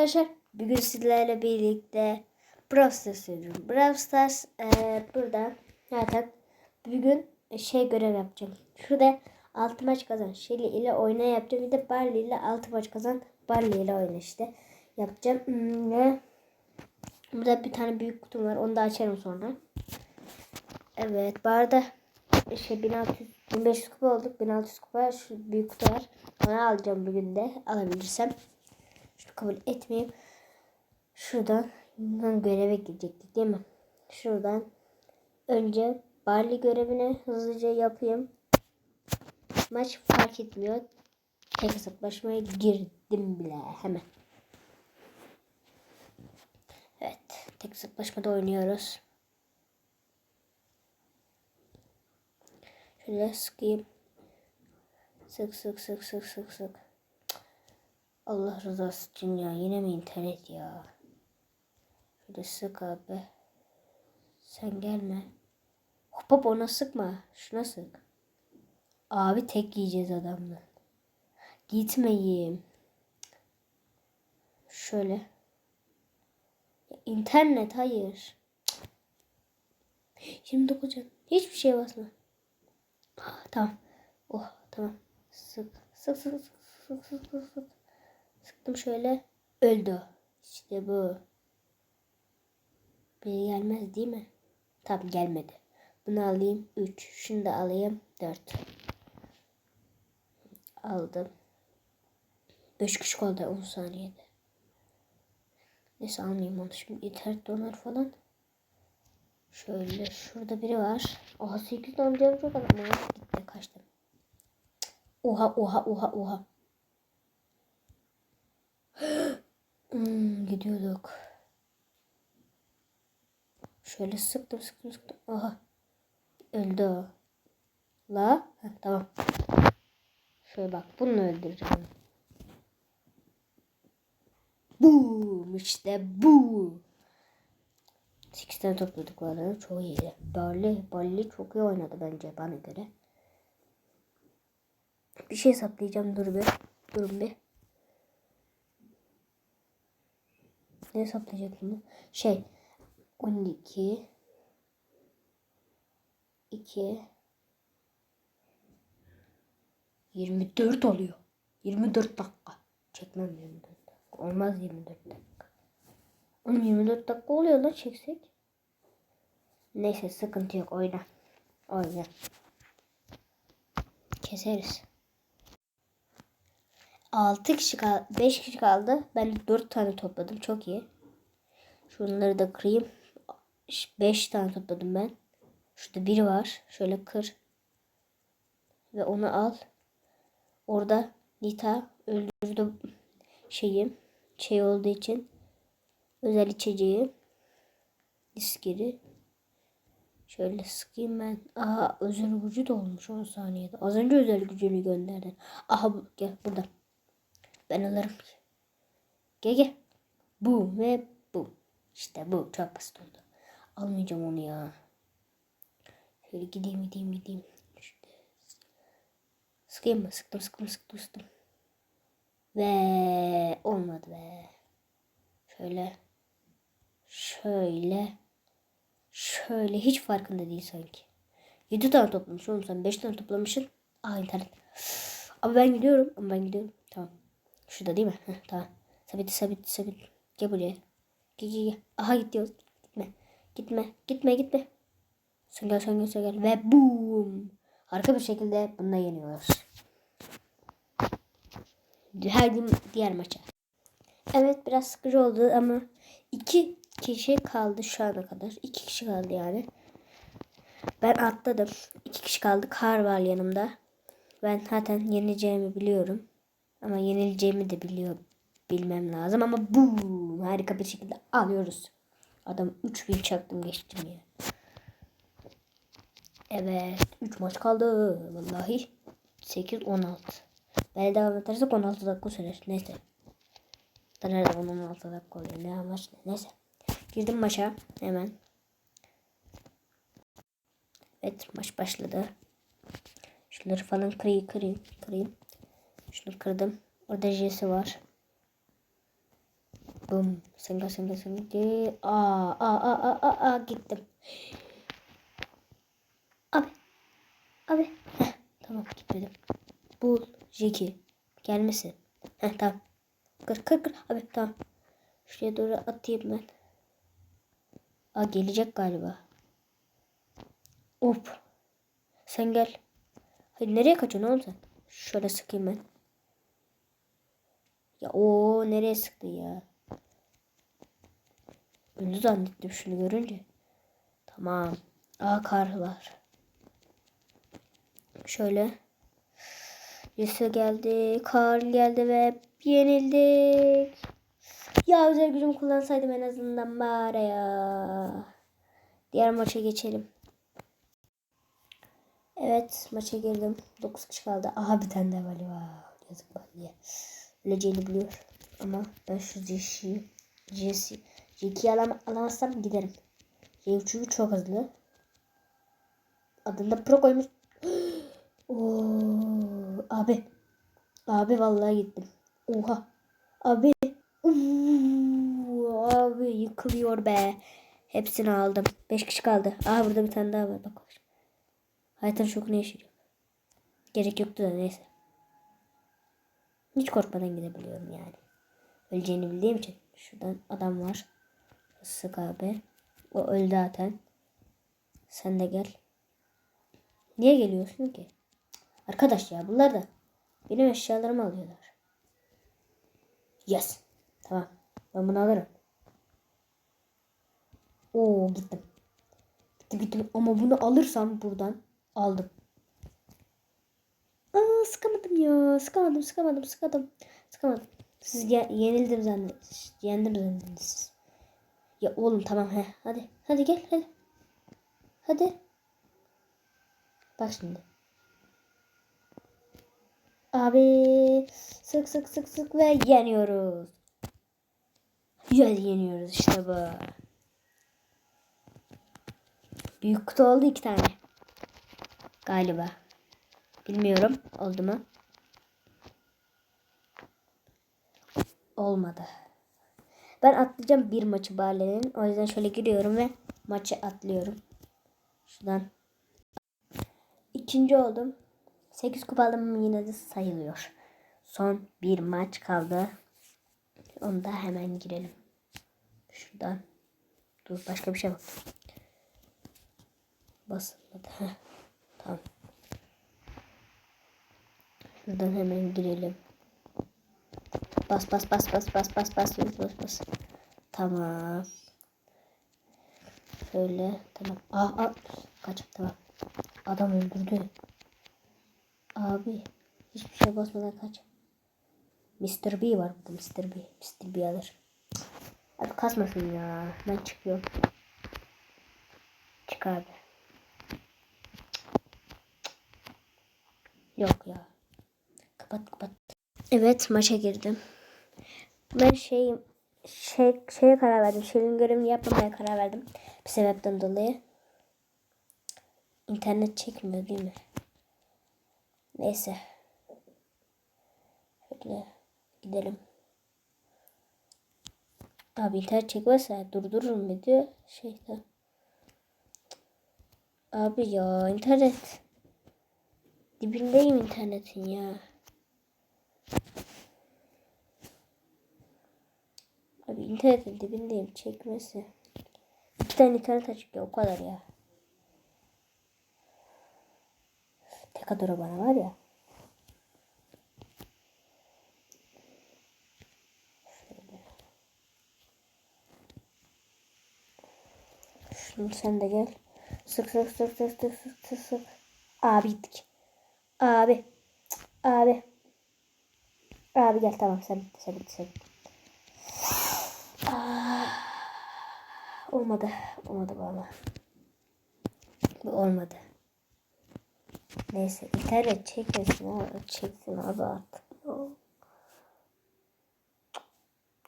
Arkadaşlar bugün sizlerle birlikte Brawl Stars oynuyorum. Brawl Stars eee, burada zaten bugün şey görev yapacağım. Şurada 6 maç kazan. Shelly ile oyna yapacağım. Bir de Barley ile 6 maç kazan. Barley ile oyna işte. Yapacağım. Hmm, ve burada bir tane büyük kutum var. Onu da açarım sonra. Evet. Bu arada şey 1600 1500 kupa olduk. 1600 kupa şu büyük kutu var. Onu alacağım bugün de. Alabilirsem. Şunu kabul etmeyeyim. Şuradan bundan göreve gidecektik değil mi? Şuradan önce Barley görevini hızlıca yapayım. Maç fark etmiyor. Tek hesaplaşmaya girdim bile hemen. Evet. Tek hesaplaşmada oynuyoruz. Şöyle sıkayım. Sık sık sık sık sık sık. Allah rızası için ya. Yine mi internet ya? Şöyle sık abi. Sen gelme. Hop hop ona sıkma. Şuna sık. Abi tek yiyeceğiz adamla. Gitmeyeyim. Şöyle. Ya, internet hayır. 29 can. Hiçbir şeye basma. Tamam. Oh tamam. Sık sık sık sık sık sık sık. Sıktım şöyle. Öldü. İşte bu. Biri gelmez değil mi? Tamam gelmedi. Bunu alayım. 3. Şunu da alayım. 4. Aldım. 5 küçük oldu 10 saniyede. Neyse almayayım onu. Şimdi internet donar falan. Şöyle şurada biri var. Oha 8 tane canım çok adam. Gitti kaçtım. Oha oha oha oha. Hmm, gidiyorduk. Şöyle sıktım sıktım sıktım. Aha. Öldü o. La. Heh, tamam. Şöyle bak bunu öldüreceğim. Boom işte bu. 8 tane topladık bu arada. Çok iyi. Barley, Barley çok iyi oynadı bence bana göre. Bir şey hesaplayacağım. Dur bir. Durun bir. Ne hesaplayacaktım? Şey 12 2 24 oluyor. 24 dakika. Çekmem 24 dakika. Olmaz 24 dakika. Oğlum 24 dakika oluyor lan çeksek. Neyse sıkıntı yok oyna. Oyna. Keseriz. 6 kişi kaldı. 5 kişi kaldı. Ben 4 tane topladım. Çok iyi. Şunları da kırayım. 5 tane topladım ben. Şurada biri var. Şöyle kır. Ve onu al. Orada Nita öldürdü şeyi. Şey olduğu için. Özel içeceği. Diskeri. Şöyle sıkayım ben. Aha özel gücü de olmuş 10 saniyede. Az önce özel gücünü gönderdin. Aha gel burada. Ben alırım. Gel gel. Bu ve bu. İşte bu. Çok basit oldu. Almayacağım onu ya. Şöyle gideyim gideyim gideyim. İşte. Sıkayım mı? Sıktım sıktım sıktım sıktım. Ve olmadı be. Şöyle. Şöyle. Şöyle hiç farkında değil sanki. 7 tane toplamış oğlum sen 5 tane toplamışsın. Aa internet. Ama ben gidiyorum. Ama ben gidiyorum. Tamam. Şurada değil mi? Heh, tamam. Sabit sabit sabit. Gel buraya. Gel gel gel. Aha gidiyoruz. Gitme. Gitme. Gitme gitme. Gel sen gel. Ve boom. Harika bir şekilde bununla yeniyoruz. Her gün diğer maça. Evet biraz sıkıcı oldu ama iki kişi kaldı şu ana kadar. İki kişi kaldı yani. Ben atladım. İki kişi kaldı. Kar var yanımda. Ben zaten yeneceğimi biliyorum. Ama yenileceğimi de biliyor bilmem lazım ama bu harika bir şekilde alıyoruz. Adam 3000 çaktım geçtim ya. Evet 3 maç kaldı vallahi 8 16. Böyle devam edersek 16 dakika sürer. Neyse. Nerede 16 dakika oluyor. Ne amaç ne? Neyse. Girdim maça hemen. Evet maç başladı. Şunları falan kırayım kırayım kırayım. Şunu kırdım. Orada J'si var. Bum. Gel sen gel. Aa, aa, aa, aa, aa, aa, gittim. Abi. Abi. Heh, tamam gitmedim. Bul. Jeki. Gelmesin. Heh tamam. Kır kır kır. Abi tamam. Şuraya doğru atayım ben. Aa gelecek galiba. Hop. Sen gel. Hayır nereye kaçıyorsun oğlum sen? Şöyle sıkayım ben. Ya o nereye sıktı ya? Öldü zannettim şunu görünce. Tamam. Aa kar var. Şöyle. Birisi geldi. Kar geldi ve yenildik. Ya özel gücümü kullansaydım en azından bari ya. Diğer maça geçelim. Evet maça girdim. 9 kişi kaldı. Aha bir tane de vali var. Yazık valiye. Öleceğini biliyor. Ama ben şu Jesse'yi Jesse Jackie'yi alam alamazsam giderim. Jake çünkü çok hızlı. Adında pro koymuş. Oo, abi. Abi vallahi gittim. Oha. Abi. Oo, abi yıkılıyor be. Hepsini aldım. 5 kişi kaldı. Aha burada bir tane daha var. Bak. Hayatın şokunu yaşıyorum. Gerek yoktu da neyse. Hiç korkmadan gidebiliyorum yani. Öleceğini bildiğim için. Şuradan adam var. Sık abi. O öldü zaten. Sen de gel. Niye geliyorsun ki? Arkadaş ya bunlar da benim eşyalarımı alıyorlar. Yes. Tamam. Ben bunu alırım. Oo gittim. Gittim gittim ama bunu alırsam buradan aldım. Aa sıkamadım ya. Sıkamadım sıkamadım sıkamadım. Sıkamadım. Siz ye yenildim zannettiniz. Yendim zannettiniz. Ya oğlum tamam he. Hadi. Hadi gel hadi. Hadi. Bak şimdi. Abi sık sık sık sık ve yeniyoruz. Güzel yeniyoruz işte bu. Büyük kutu oldu iki tane. Galiba. Bilmiyorum. Oldu mu? Olmadı. Ben atlayacağım bir maçı Barley'nin. O yüzden şöyle giriyorum ve maçı atlıyorum. Şuradan. İkinci oldum. 8 kupa aldım yine de sayılıyor. Son bir maç kaldı. Onu da hemen girelim. Şuradan. Dur başka bir şey bak. Basılmadı. Tamam. Şuradan hemen girelim. Bas bas bas bas bas bas bas bas bas bas. Tamam. Şöyle tamam. Aa, aa. Kaç tamam. Adam öldürdü. Abi hiçbir şey basmadan kaç. Mr. B var burada Mr. B. Mr. B alır. Abi kasmasın ya. Ben çıkıyorum. Çık abi. Yok ya. Kapat kapat. Evet maça girdim. Ben şey şey şeye karar verdim. Şeyin görevini yapmamaya karar verdim. Bir sebepten dolayı. İnternet çekmiyor değil mi? Neyse. Şöyle gidelim. Abi internet çekmezse durdururum video şeyde. Abi ya internet. Dibindeyim internetin ya. Abi internetin dibindeyim çekmesi. İki tane internet açık ya o kadar ya. Tek adora bana var ya. Şöyle. Şimdi sen de gel. Sık sık sık sık sık sık sık sık. Abi gittik. Abi. Abi. Abi gel tamam sen bitti sen bitti sen bitti. Ah. Olmadı. Olmadı valla. Bu olmadı. Neyse internet çekmesin abi. Çeksin abi artık.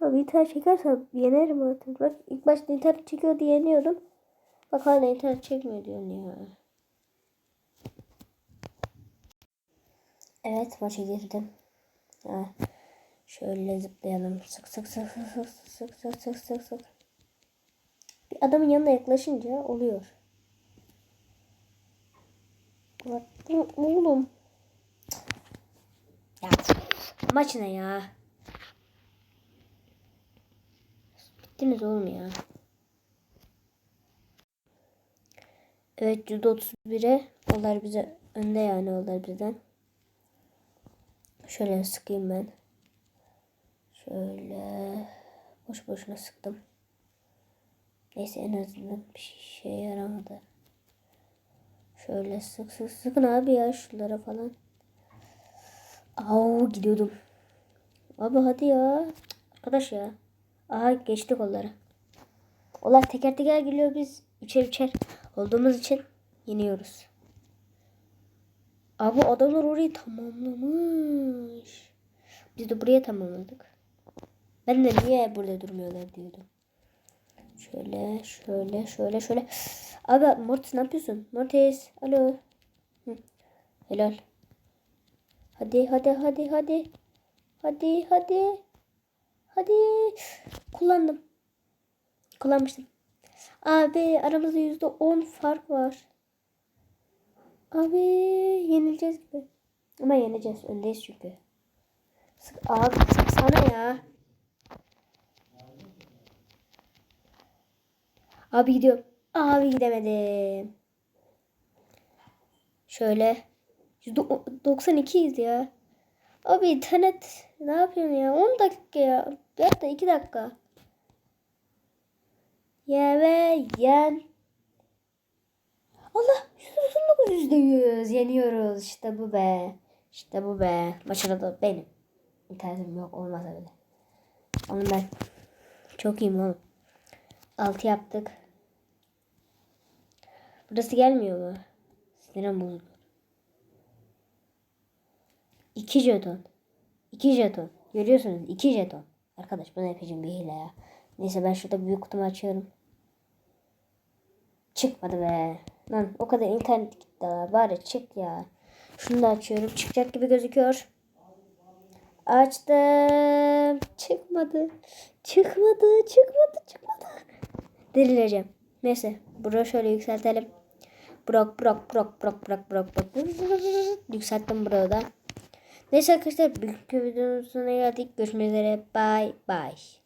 Abi internet çekerse yenerim artık. Bak ilk başta internet çekiyordu yeniyordum. Bak hala internet çekmiyor diyorsun ya. Evet maça girdim. Ha. Şöyle zıplayalım. Sık sık sık sık sık sık sık sık sık sık. Adamın yanına yaklaşınca oluyor. Bak oğlum. Ya maç ne ya? Bittiniz oğlum ya. Evet %31'e onlar bize önde yani onlar bizden. Şöyle sıkayım ben. Şöyle boş boşuna sıktım. Neyse en azından bir şey yaramadı. Şöyle sık sık sıkın abi ya şunlara falan. Au gidiyordum. Abi hadi ya. Arkadaş ya. Aha geçtik onları. Onlar teker teker geliyor biz üçer üçer olduğumuz için yeniyoruz. Abi adamlar orayı tamamlamış. Biz de buraya tamamladık. Ben de niye burada durmuyorlar diyordum. Şöyle, şöyle, şöyle, şöyle. Abi Mortis ne yapıyorsun? Mortis, alo. Hı. Helal. Hadi, hadi, hadi, hadi. Hadi, hadi. Hadi. Kullandım. Kullanmıştım. Abi aramızda yüzde on fark var. Abi yenileceğiz gibi. Ama yeneceğiz. Öndeyiz çünkü. Abi sıksana ya. Abi gidiyorum. Abi gidemedim. Şöyle. %92'yiz ya. Abi internet ne yapıyorsun ya? 10 dakika ya. Da 2 dakika. Ye ve yen. Allah %99 %100 yeniyoruz. İşte bu be. İşte bu be. Da benim. İnternetim yok olmasa bile. Onu ben çok iyiyim oğlum. 6 yaptık. Burası gelmiyor mu? Sinirim bozuldu. 2 jeton. 2 jeton. Görüyorsunuz 2 jeton. Arkadaş bu ne yapacağım bir hile ya. Neyse ben şurada büyük kutumu açıyorum. Çıkmadı be. Lan o kadar internet gitti la. Bari çık ya. Şunu da açıyorum. Çıkacak gibi gözüküyor. Açtım. Çıkmadı. Çıkmadı. Çıkmadı. Çıkmadı. Delireceğim. Neyse. Burayı şöyle yükseltelim. Bırak bırak bırak bırak bırak bırak bırak. Yükselttim burada. Neyse arkadaşlar. Bugünkü videomuzun sonuna geldik. Görüşmek üzere. Bye bye.